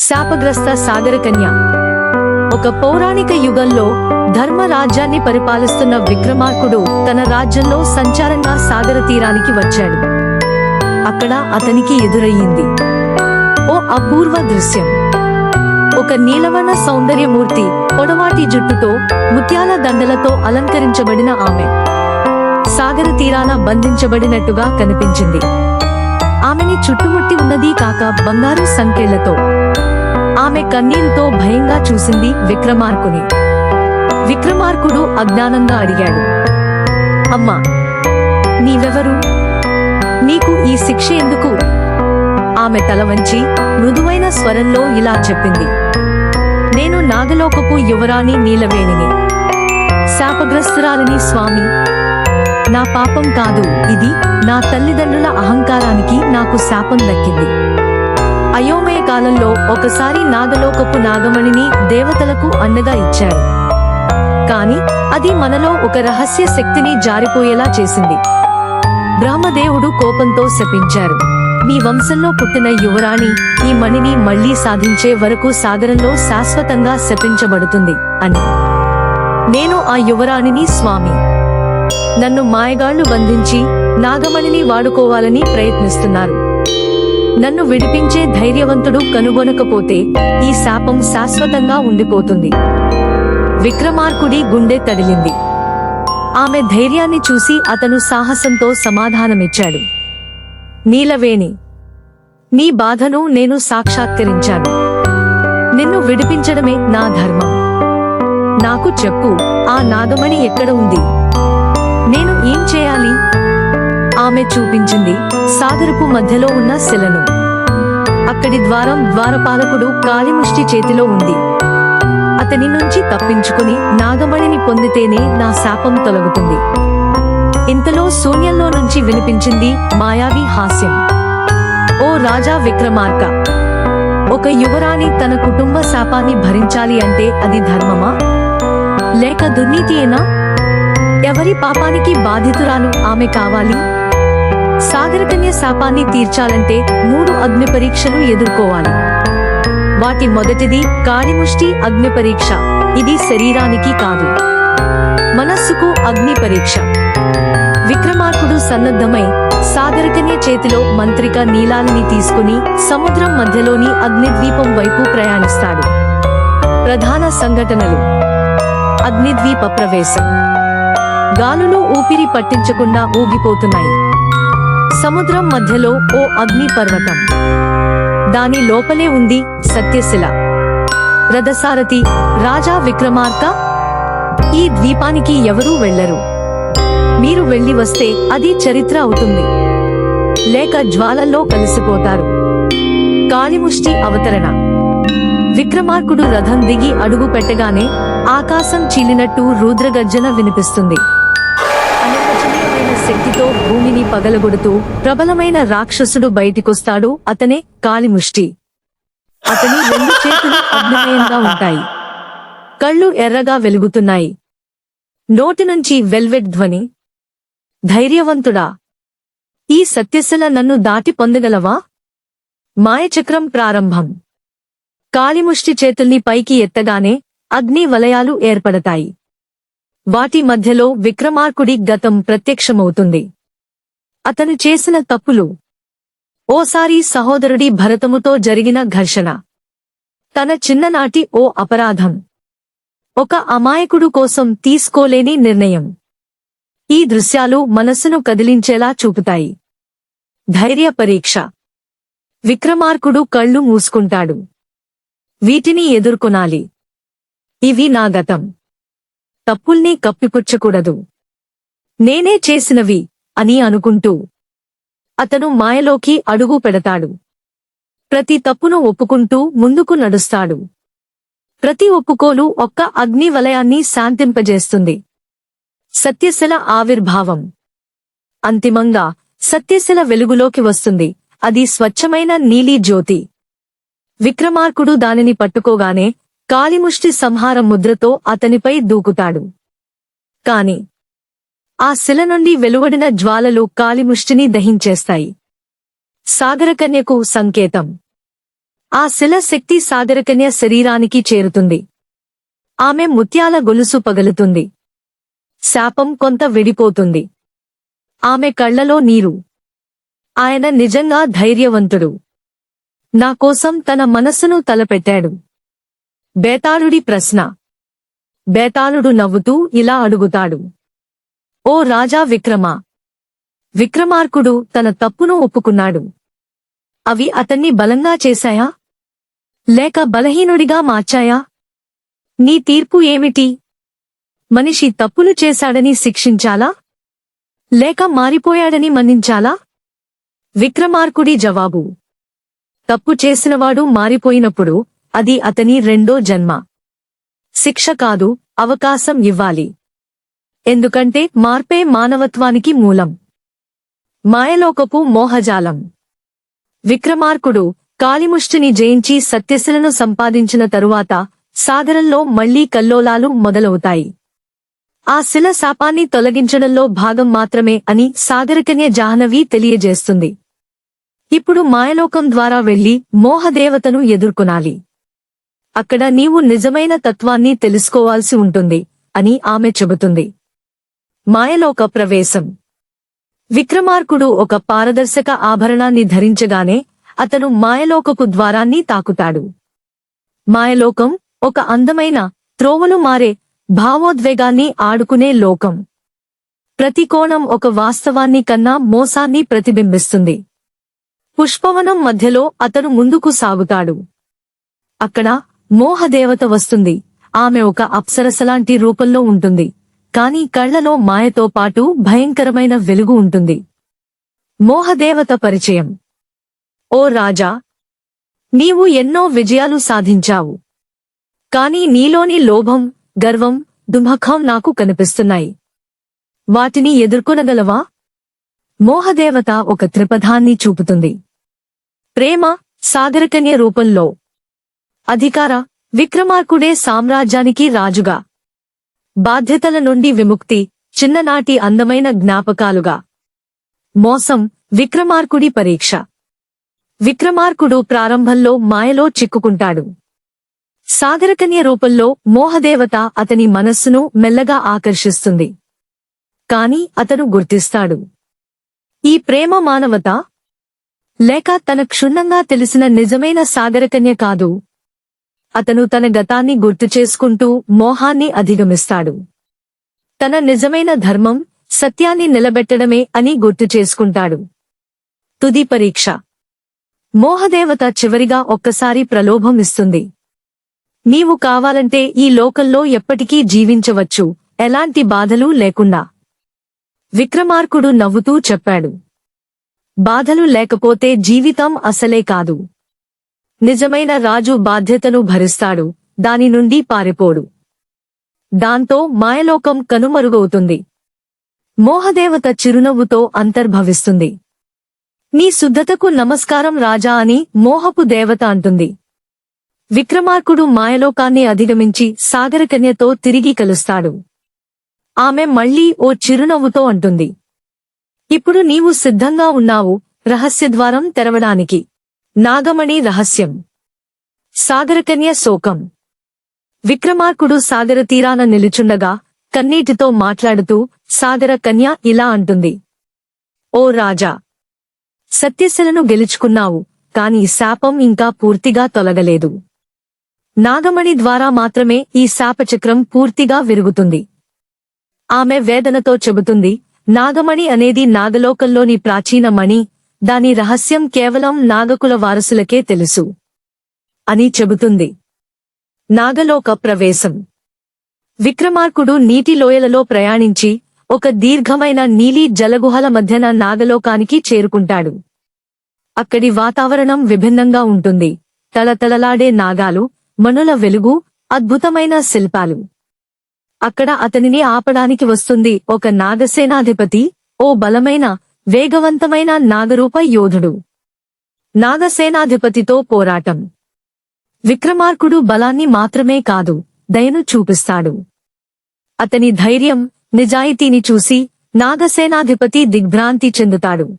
శాపగ్రస్త సాగరకన్య ఒక పౌరాణిక యుగంలో ధర్మ రాజ్యాన్ని పరిపాలిస్తున్న విక్రమార్కుడు తన రాజ్యంలో సంచారంగా సాగర తీరానికి వచ్చాడు. అక్కడ అతనికి ఎదురయ్యింది. ఓ అపూర్వ దృశ్యం. ఒక నీలవర్ణ సౌందర్యమూర్తి పొడవాటి జుట్టుతో ముత్యాల దండలతో అలంకరించబడిన ఆమె. సాగర తీరాన బంధించబడినట్టుగా కనిపించింది. ఆమెని చుట్టుముట్టి ఉన్నది కాక బంగారు సంకెళ్ళతో ఆమె కన్నీరుతో భయంగా చూసింది విక్రమార్కుని. విక్రమార్కుడు అజ్ఞానంగా అడిగాడు అమ్మా నీవెవరు? నీకు ఈ శిక్ష ఎందుకు? ఆమె తల వంచి మృదువైన స్వరంలో ఇలా చెప్పింది నేను నాగలోకపు యువరాణి నీలవేణిని. శాపగ్రస్తురాలిని స్వామి. నా పాపం కాదు ఇది నా తల్లిదండ్రుల అహంకారానికి. నాకు శాపం దక్కింది. అయోమయ కాలంలో ఒకసారి నాగలోకపు నాగమణిని దేవతలకు అండగా ఇచ్చారు. కాని అది మనలో ఒక రహస్య శక్తిని జారిపోయేలా చేసింది. బ్రహ్మదేవుడు కోపంతో శపించారు. మీ వంశంలో పుట్టిన యువరాణి ఈ మణిని మళ్ళీ సాధించే వరకు సాగరంలో శాశ్వతంగా శపించబడుతుంది అని. నేను ఆ యువరాణిని స్వామి. నన్ను మాయగాళ్ళు బంధించి నాగమణిని వాడుకోవాలని ప్రయత్నిస్తున్నారు. నన్ను విడిపించే ధైర్యవంతుడు కనుగొనకపోతే ఈ శాపం శాశ్వతంగా ఉండిపోతుంది. విక్రమార్కుడి గుండె తడిలింది ఆమె ధైర్యాన్ని చూసి అతను సాహసంతో సమాధానమిచ్చాడు. నీలవేణి నీ బాధను నేను సాక్షాత్కరించాను. నిన్ను విడిపించడమే నా ధర్మం. నాకు చెప్పు ఆ నాగమణి ఎక్కడ ఉంది? ఆమె చూపించింది సాగరపు మధ్యలో ఉన్న శిలను. అక్కడి ద్వారం ద్వారపాలకుడు కాలిముష్టి చేతిలో ఉంది. అతని నుంచి తప్పించుకుని నాగమణిని పొందితేనే నా శాపం తొలగుతుంది. ఇంతలో శూన్యంలో నుంచి వినిపించింది మాయావి హాస్యం. ఓ రాజా విక్రమార్క! ఒక యువరాణి తన కుటుంబ శాపాన్ని భరించాలి అంటే అది ధర్మమా? లేక దుర్నీతియేనా ఎవరి పాపానికి బాధితురాలు ఆమె కావాలి? సాగరకన్య శాపాన్ని తీర్చాలంటే మూడు అగ్ని పరీక్షలు ఎదుర్కోవాలి. వాటి మొదటిది కాళిముష్టి అగ్ని పరీక్ష. ఇది శరీరానికి కాదు. మనస్సుకు అగ్ని పరీక్ష. విక్రమార్కుడు సన్నద్ధమై సాగరకన్య చేతిలో మంత్రిక నీలాలని తీసుకుని సముద్రం మధ్యలోని అగ్నిద్వీపం వైపు ప్రయాణిస్తాడు. ప్రధాన సంఘటనలు. అగ్నిద్వీప ప్రవేశం. గాలులో ఊపిరి పట్టించకుండా ఊగిపోతున్నాయి. సముద్రం మధ్యలో ఓ అగ్ని పర్వతం దాని లోపలే ఉంది సత్యశిల. రథసారథి రాజా విక్రమార్క ఈ ద్వీపానికి ఎవరూ వెళ్ళరు మీరు వెళ్ళి వస్తే అది చరిత్ర అవుతుంది. లేక జ్వాలల్లో కలిసిపోతారు. కాళిముష్టి అవతరణ. విక్రమార్కుడు రథం దిగి అడుగు పెట్టగానే ఆకాశం చీలినట్టు రూద్రగర్జన వినిపిస్తుంది. పగలగొడుతూ ప్రబలమైన రాక్షసుడు బయటికొస్తాడు. అతనే కాలిముష్టి. అతని రెండు చేతులు అగ్నిమయంగా ఉంటాయి. కళ్ళు ఎర్రగా వెలుగుతున్నాయి. నోటి నుంచి వెల్వెట్ ధ్వని. ధైర్యవంతుడా? ఈ సత్యశిల నన్ను దాటి పొందగలవా? మాయచక్రం ప్రారంభం. కాళిముష్టి చేతుల్ని పైకి ఎత్తగానే అగ్ని వలయాలు ఏర్పడతాయి. వాటి మధ్యలో విక్రమార్కుడి గతం ప్రత్యక్షమవుతుంది. అతను చేసిన తప్పులు. ఓసారి సహోదరుడి భరతముతో జరిగిన ఘర్షణ. తన చిన్ననాటి ఓ అపరాధం. ఒక అమాయకుడు కోసం తీసుకోలేని నిర్ణయం. ఈ దృశ్యాలు మనస్సును కదిలించేలా చూపుతాయి. ధైర్య పరీక్ష. విక్రమార్కుడు కళ్ళు మూసుకుంటాడు. వీటిని ఎదుర్కొనాలి. ఇవి నా గతం. తప్పుల్ని కప్పిపుచ్చకూడదు. నేనే చేసినవి. అని అనుకుంటూ అతను మాయలోకి అడుగు పెడతాడు. ప్రతి తప్పును ఒప్పుకుంటూ ముందుకు నడుస్తాడు. ప్రతి ఒప్పుకోలు ఒక్క అగ్ని వలయాన్ని శాంతింపజేస్తుంది. సత్యశిల ఆవిర్భావం. అంతిమంగా సత్యశిల వెలుగులోకి వస్తుంది. అది స్వచ్ఛమైన నీలి జ్యోతి. విక్రమార్కుడు దానిని పట్టుకోగానే కాలిముష్టి సంహార ముద్రతో అతనిపై దూకుతాడు. కాని ఆ శిల నుండి వెలువడిన జ్వాలలు కాలిముష్టిని దహించేస్తాయి. సాగరకన్యకు సంకేతం. ఆ శిల శక్తి సాగరకన్య శరీరానికి చేరుతుంది. ఆమె ముత్యాల గొలుసు పగలుతుంది. శాపం కొంత విడిపోతుంది. ఆమె కళ్ళలో నీరు. ఆయన నిజంగా ధైర్యవంతుడు. నా కోసం తన మనస్సును తలపెట్టాడు. బేతాళుడి ప్రశ్న. బేతాళుడు నవ్వుతూ ఇలా అడుగుతాడు. ఓ రాజా విక్రమ! విక్రమార్కుడు తన తప్పును ఒప్పుకున్నాడు. అవి అతన్ని బలంగా చేశాయా? లేక బలహీనుడిగా మార్చాయా? నీ తీర్పు ఏమిటి? మనిషి తప్పులు చేశాడని శిక్షించాలా? లేక మారిపోయాడని మన్నించాలా? విక్రమార్కుడి జవాబు. తప్పు చేసినవాడు మారిపోయినప్పుడు అది అతని రెండో జన్మ. శిక్ష కాదు అవకాశం ఇవ్వాలి. ఎందుకంటే మార్పే మానవత్వానికి మూలం. మాయలోకపు మోహజాలం. విక్రమార్కుడు కాళిముష్టిని జయించి సత్యశిలను సంపాదించిన తరువాత సాగరంలో మళ్ళీ కల్లోలాలు మొదలవుతాయి. ఆ శిల శాపాన్ని తొలగించడంలో భాగం మాత్రమే అని సాగరకన్య జాహ్నవి తెలియజేస్తుంది. ఇప్పుడు మాయలోకం ద్వారా వెళ్ళి మోహదేవతను ఎదుర్కొనాలి. అక్కడ నీవు నిజమైన తత్వాన్ని తెలుసుకోవాల్సి ఉంటుంది అని ఆమె చెబుతుంది. మాయలోక ప్రవేశం. విక్రమార్కుడు ఒక పారదర్శక ఆభరణాన్ని ధరించగానే అతను మాయలోకపు ద్వారాన్ని తాకుతాడు. మాయలోకం ఒక అందమైన త్రోవలు మారే భావోద్వేగాన్ని ఆడుకునే లోకం. ప్రతి కోణం ఒక వాస్తవాన్ని కన్నా మోసాన్ని ప్రతిబింబిస్తుంది. పుష్పవనం మధ్యలో అతను ముందుకు సాగుతాడు. అక్కడ మోహదేవత వస్తుంది. ఆమె ఒక అప్సరసలాంటి రూపంలో ఉంటుంది. కాని కళ్ళలో మాయతో పాటు భయంకరమైన వెలుగు ఉంటుంది. మోహదేవత పరిచయం. ఓ రాజా నీవు ఎన్నో విజయాలు సాధించావు. కాని నీలోని లోభం గర్వం దుమఖం నాకు కనిపిస్తున్నాయి. వాటిని ఎదుర్కొనగలవా? మోహదేవత ఒక త్రిపథాన్ని చూపుతుంది. ప్రేమ సాగరకన్య రూపంలో. అధికార విక్రమార్కుడే సామ్రాజ్యానికి రాజుగా. బాధ్యతల నుండి విముక్తి చిన్ననాటి అందమైన జ్ఞాపకాలుగా. మోసం విక్రమార్కుడి పరీక్ష. విక్రమార్కుడు ప్రారంభంలో మాయలో చిక్కుకుంటాడు. సాగరకన్య రూపంలో మోహదేవత అతని మనస్సును మెల్లగా ఆకర్షిస్తుంది. కాని అతను గుర్తిస్తాడు. ఈ ప్రేమ మానవత? లేక తన క్షుణ్ణంగా తెలిసిన నిజమైన సాగరకన్య కాదు. అతను తన గతాన్ని గుర్తు చేసుకుంటూ మోహాన్ని అధిగమిస్తాడు. తన నిజమైన ధర్మం సత్యాన్ని నిలబెట్టడమే అని గుర్తు చేసుకుంటాడు. తుది పరీక్ష. మోహదేవత చివరిగా ఒక్కసారి ప్రలోభం ఇస్తుంది. నీవు కావాలంటే ఈ లోకంలో ఎప్పటికీ జీవించవచ్చు ఎలాంటి బాధలు లేకుండా. విక్రమార్కుడు నవ్వుతూ చెప్పాడు. బాధలు లేకపోతే జీవితం అసలే కాదు. నిజమైన రాజు బాధ్యతను భరిస్తాడు దాని నుండి పారిపోడు. దాంతో మాయలోకం కనుమరుగవుతుంది. మోహదేవత చిరునవ్వుతో అంతర్భవిస్తుంది. నీ శుద్ధతకు నమస్కారం రాజా అని మోహపు దేవత అంటుంది. విక్రమార్కుడు మాయలోకాన్ని అధిగమించి సాగరకన్యతో తిరిగి కలుస్తాడు. ఆమె మళ్ళీ ఓ చిరునవ్వుతో అంటుంది. ఇప్పుడు నీవు సిద్ధంగా ఉన్నావు రహస్యద్వారం తెరవడానికి. నాగమణి రహస్యం. సాగరకన్య శోకం. విక్రమార్కుడు సాగర తీరాన నిలుచుండగా కన్నీటితో మాట్లాడుతూ సాగర కన్య ఇలా అంటుంది. ఓ రాజా సత్యశలను గెలుచుకున్నావు కాని శాపం ఇంకా పూర్తిగా తొలగలేదు. నాగమణి ద్వారా మాత్రమే ఈ శాపచక్రం పూర్తిగా విరుగుతుంది. ఆమె వేదనతో చెబుతుంది నాగమణి అనేది నాగలోకంలోని ప్రాచీన మణి దాని రహస్యం కేవలం నాగకుల వారసులకే తెలుసు. అని చెబుతుంది. నాగలోక ప్రవేశం. విక్రమార్కుడు నీటి లోయలలో ప్రయాణించి ఒక దీర్ఘమైన నీలి జలగుహల మధ్యన నాగలోకానికి చేరుకుంటాడు. అక్కడి వాతావరణం విభిన్నంగా ఉంటుంది. తలతలలాడే నాగాలు మనుల వెలుగు అద్భుతమైన శిల్పాలు. అక్కడ అతనిని ఆపడానికి వస్తుంది ఒక నాగసేనాధిపతి ఓ బలమైన వేగవంతమైన నాగరూప యోధుడు. నాగసేనాధిపతితో పోరాటం. విక్రమార్కుడు బలాన్ని మాత్రమే కాదు దయను చూపిస్తాడు. అతని ధైర్యం నిజాయితీని చూసి నాగసేనాధిపతి దిగ్భ్రాంతి చెందుతాడు.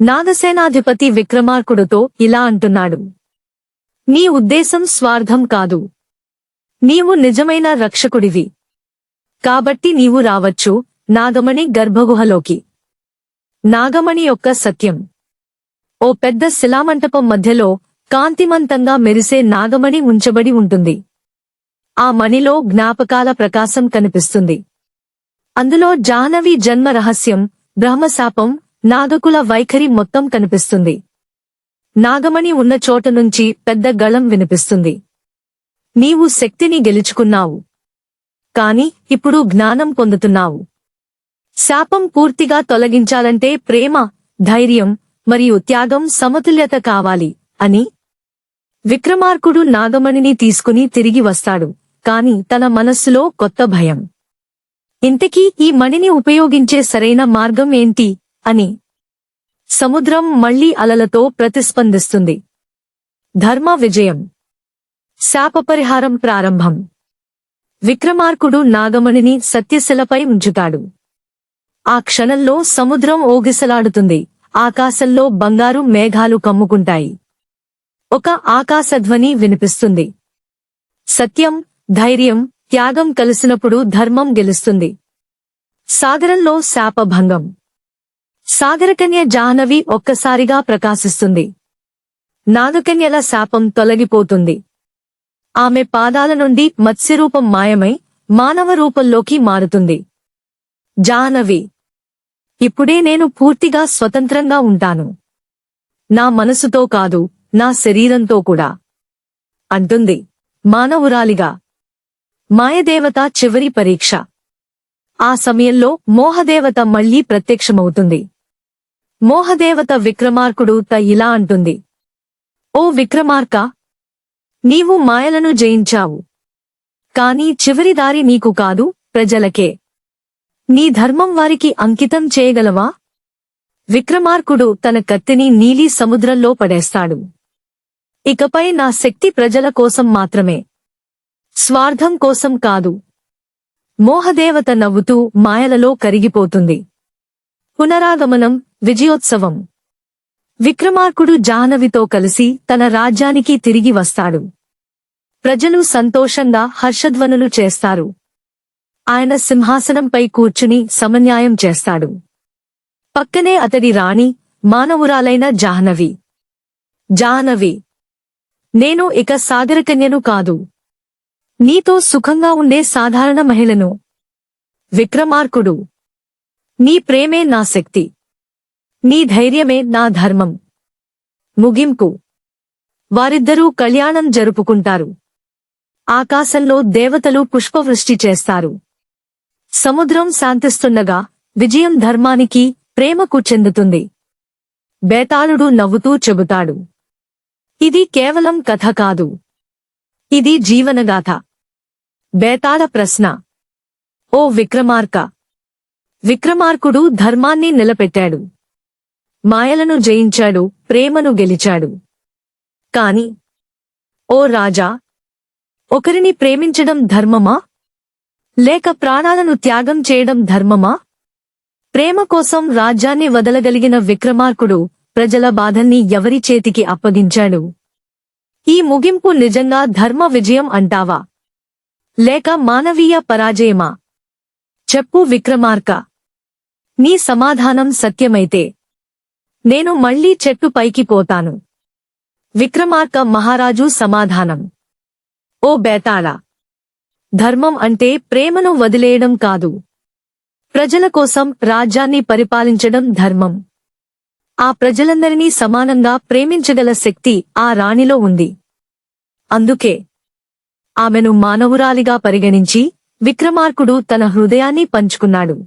నాగసేనాధిపతి విక్రమార్కుడుతో ఇలా అంటున్నాడు. నీ ఉద్దేశం స్వార్థం కాదు. నీవు నిజమైన రక్షకుడివి. కాబట్టి నీవు రావచ్చు నాగమణి గర్భగుహలోకి. నాగమణి యొక్క సత్యం. ఓ పెద్ద శిలామంటపం మధ్యలో కాంతిమంతంగా మెరిసే నాగమణి ఉంచబడి ఉంటుంది. ఆ మణిలో జ్ఞాపకాల ప్రకాశం కనిపిస్తుంది. అందులో జాహ్నవి జన్మ రహస్యం బ్రహ్మశాపం నాగకుల వైఖరి మొత్తం కనిపిస్తుంది. నాగమణి ఉన్న చోట నుంచి పెద్ద గళం వినిపిస్తుంది. నీవు శక్తిని గెలుచుకున్నావు. కాని ఇప్పుడు జ్ఞానం పొందుతున్నావు. శాపం పూర్తిగా తొలగించాలంటే ప్రేమ ధైర్యం మరియు త్యాగం సమతుల్యత కావాలి అని విక్రమార్కుడు నాగమణిని తీసుకుని తిరిగి వస్తాడు. కాని తన మనస్సులో కొత్త భయం. ఇంతకీ ఈ మణిని ఉపయోగించే సరైన మార్గం ఏంటి అని సముద్రం మళ్ళీ అలలతో ప్రతిస్పందిస్తుంది. ధర్మ విజయం. శాపపరిహారం ప్రారంభం. విక్రమార్కుడు నాగమణిని సత్యశిలపై ఉంచుతాడు. ఆ క్షణంలో సముద్రం ఓగిసలాడుతుంది ఆకాశంలో బంగారు మేఘాలు కమ్ముకుంటాయి. ఒక ఆకాశధ్వని వినిపిస్తుంది. సత్యం ధైర్యం త్యాగం కలిసినప్పుడు ధర్మం గెలుస్తుంది. సాగరంలో శాపభంగం. సాగరకన్య జాహ్నవి ఒక్కసారిగా ప్రకాశిస్తుంది. నాగకన్యల శాపం తొలగిపోతుంది. ఆమె పాదాల నుండి మత్స్యరూపం మాయమై మానవ రూపంలోకి మారుతుంది. జాహ్నవి ఇప్పుడే నేను పూర్తిగా స్వతంత్రంగా ఉంటాను. నా మనసుతో కాదు నా శరీరంతో కూడా. అంటుంది మానవురాలిగా. మాయదేవత చివరి పరీక్ష. ఆ సమయంలో మోహదేవత మళ్ళీ ప్రత్యక్షమవుతుంది. మోహదేవత విక్రమార్కుడు త ఇలా అంటుంది. ఓ విక్రమార్క! నీవు మాయలను జయించావు. కాని చివరి దారి నీకు కాదు ప్రజలకే. నీ ధర్మం వారికి అంకితం చేయగలవా? విక్రమార్కుడు తన కత్తిని నీలి సముద్రంలో పడేస్తాడు. ఇకపై నా శక్తి ప్రజల కోసం మాత్రమే. స్వార్థం కోసం కాదు. మోహదేవత నవ్వుతూ మాయలలో కరిగిపోతుంది. పునరాగమనం విజయోత్సవం. విక్రమార్కుడు జాహ్నవితో కలిసి తన రాజ్యానికి తిరిగి వస్తాడు. ప్రజలు సంతోషంగా హర్షధ్వనులు చేస్తారు. ఆయన సింహాసనంపై కూర్చుని సమన్యాయం చేస్తాడు. పక్కనే అతడి రాణి మానవురాలైన జాహ్నవి. జాహ్నవి నేను ఇక సాగరకన్యను కాదు. నీతో సుఖంగా ఉండే సాధారణ మహిళను. విక్రమార్కుడు నీ ప్రేమే నా శక్తి. నీ ధైర్యమే నా ధర్మం. ముగింపు వారిద్దరూ కళ్యాణం జరుపుకుంటారు. ఆకాశంలో దేవతలు పుష్పవృష్టి చేస్తారు. సముద్రం శాంతిస్తుండగా విజయం ధర్మానికి ప్రేమకు చెందుతుంది. బేతాళుడు నవ్వుతూ చెబుతాడు. ఇది కేవలం కథ కాదు. ఇది జీవనగాథ. బేతాళ ప్రశ్న. ఓ విక్రమార్క. విక్రమార్కుడు ధర్మాన్ని నిలబెట్టాడు. మాయలను జయించాడు ప్రేమను గెలిచాడు. కాని ఓ రాజా ఒకరిని ప్రేమించడం ధర్మమా? లేక ప్రాణాలను త్యాగం చేయడం ధర్మమా? ప్రేమ కోసం రాజ్యాన్ని వదలగలిగిన విక్రమార్కుడు ప్రజల బాధల్ని ఎవరి చేతికి అప్పగించాడు? ఈ ముగింపు నిజంగా ధర్మ విజయం అంటావా? లేక మానవీయ పరాజయమా? చెప్పు విక్రమార్క. నీ సమాధానం సత్యమైతే నేను మళ్ళీ చెట్టు పైకి పోతాను. విక్రమార్క మహారాజు సమాధానం. ఓ బేతాళ. ధర్మం అంటే ప్రేమను వదిలేయడం కాదు. ప్రజల కోసం రాజ్యాన్ని పరిపాలించడం ధర్మం. ఆ ప్రజలందరినీ సమానంగా ప్రేమించగల శక్తి ఆ రాణిలో ఉంది. అందుకే ఆమెను మానవురాలిగా పరిగణించి విక్రమార్కుడు తన హృదయాన్ని పంచుకున్నాడు.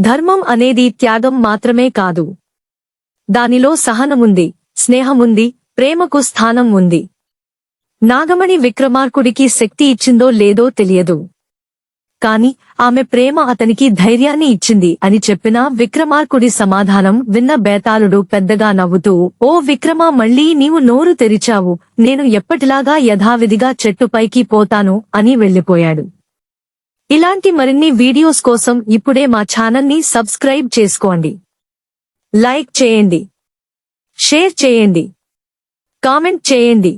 ధర్మం అనేది త్యాగం మాత్రమే కాదు. దానిలో సహనముంది స్నేహముంది ప్రేమకు స్థానం ఉంది. నాగమణి విక్రమార్కుడికి శక్తి ఇచ్చిందో లేదో తెలియదు. కాని ఆమె ప్రేమ అతనికి ధైర్యాన్ని ఇచ్చింది అని చెప్పిన విక్రమార్కుడి సమాధానం విన్న బేతాళుడు పెద్దగా నవ్వుతూ ఓ విక్రమ మళ్ళీ నీవు నోరు తెరిచావు. నేను ఎప్పటిలాగా యథావిధిగా చెట్టుపైకి పోతాను అని వెళ్ళిపోయాడు ఇలాంటి మరిన్ని వీడియోస్ కోసం ఇప్పుడే మా ఛానల్ని సబ్స్క్రైబ్ చేసుకోండి. లైక్ చేయండి. షేర్ చేయండి. కామెంట్ చేయండి.